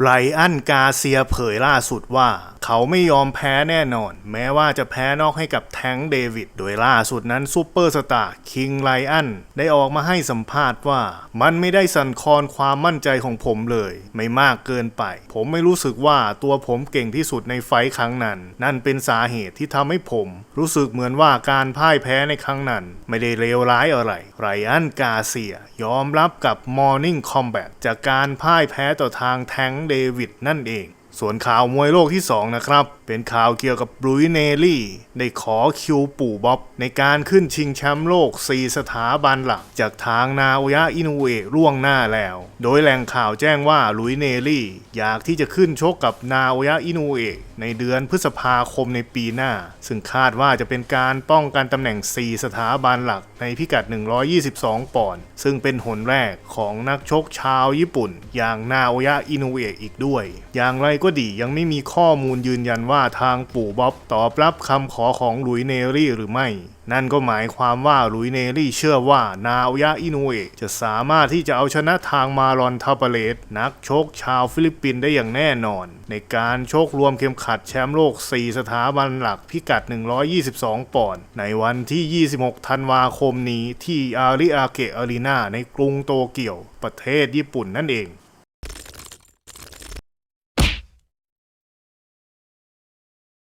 ไรอันกาเซียเผยล่าสุดว่าเขาไม่ยอมแพ้แน่นอน แม้ว่าจะแพ้นอกให้กับแทงเดวิด โดยล่าสุดนั้นซูเปอร์สตาร์คิงไรอันได้ออกมาให้สัมภาษณ์ว่า มันไม่ได้สั่นคลอนความมั่นใจของผมเลย ไม่มากเกินไป ผมไม่รู้สึกว่าตัวผมเก่งที่สุดในไฟท์ครั้งนั้น นั่นเป็นสาเหตุที่ทำให้ผม รู้สึกเหมือนว่าการพ่ายแพ้ในครั้งนั้น ไม่ได้เลวร้ายอะไรไรอันกาเซีย ยอมรับกับ Morning Combat จากการพ่ายแพ้ต่อทางแทงเดวิดนั่นเอง ส่วนข่าวมวยโลกที่ 2 นะครับ เป็นข่าวเกี่ยวกับบรูยเนลี่ ได้ขอคิวปู่บ๊อบในการขึ้นชิงแชมป์โลก 4 สถาบันหลัก จากทางนาโอยะอินูเอะล่วงหน้าแล้ว โดยแหล่งข่าวแจ้งว่าลุยเนลลี่ อยากที่จะขึ้นชกกับนาโอยะอินูเอะในเดือนพฤษภาคมในปีหน้า ซึ่งคาดว่าจะเป็นการป้องกันตำแหน่ง 4 สถาบันหลักในพิกัด 122 ปอนด์ซึ่งเป็นหนแรกของนักชกชาวญี่ปุ่น อย่างนาโอยะอินูเอะอีกด้วย อย่างไรก็ดียังไม่มีข้อมูลยืนยันว่าทางปู่บ๊อบตอบรับคำขอของหลุยเนลี่หรือไม่ นั่นก็หมายความว่าหลุยเนลี่เชื่อว่า นาโอยะอินูเอะจะสามารถที่จะเอาชนะทางมารอนทาปเลสนักชกชาวฟิลิปปินส์ได้อย่างแน่นอน ในการชกรวมเข็มขัดแชมป์โลก 4 สถาบันหลักพิกัด 122 ปอนด์ในวันที่ 26 ธันวาคมนี้ที่อาริอาเกะอารีนาในกรุงโตเกียว ประเทศญี่ปุ่นนั่นเอง